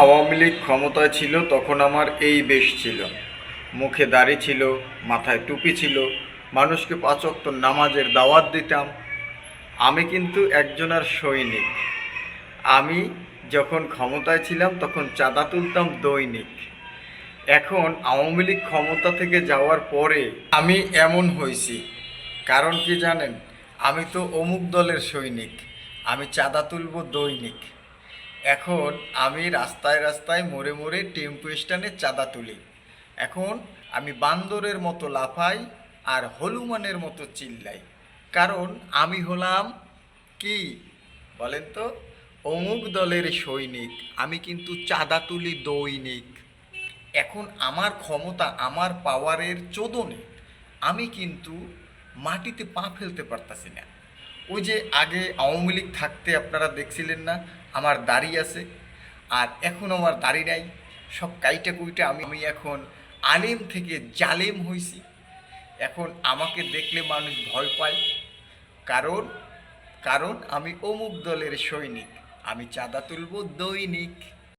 আওয়ামী লীগ ক্ষমতায় ছিল, তখন আমার এই বেশ ছিল। মুখে দাড়ি ছিল, মাথায় টুপি ছিল, মানুষকে পাচক্ত নামাজের দাওয়াত দিতাম। আমি কিন্তু একজনের সৈনিক। আমি যখন ক্ষমতায় ছিলাম, তখন চাঁদা তুলতাম দৈনিক। এখন আওয়ামী লীগ ক্ষমতা থেকে যাওয়ার পরে আমি এমন হয়েছি কারণ কি জানেন? আমি তো অমুক দলের সৈনিক। আমি চাঁদা তুলব দৈনিক। এখন আমি রাস্তায় রাস্তায় মোড়ে মোড়ে টেম্পো স্ট্যান্ডে চাঁদা তুলি। এখন আমি বান্দরের মতো লাফাই আর হলুমানের মতো চিল্লাই। কারণ আমি হলাম কি বলেন তো? অমুক দলের সৈনিক, আমি কিন্তু চাঁদা তুলি দৈনিক। এখন আমার ক্ষমতা, আমার পাওয়ারের চোদনে আমি কিন্তু মাটিতে পা ফেলতে পারতাছি না। ওই যে আগে আওয়ামী লীগ থাকতে আপনারা দেখছিলেন না, আমার দাড়ি আছে, আর এখন আমার দাড়ি নাই। সব কাইটা কুইটা আমি আমি এখন আলেম থেকে জালেম হইছি। এখন আমাকে দেখলে মানুষ ভয় পায়। কারণ কারণ আমি অমুক দলের সৈনিক, আমি চাঁদা তুলব দৈনিক।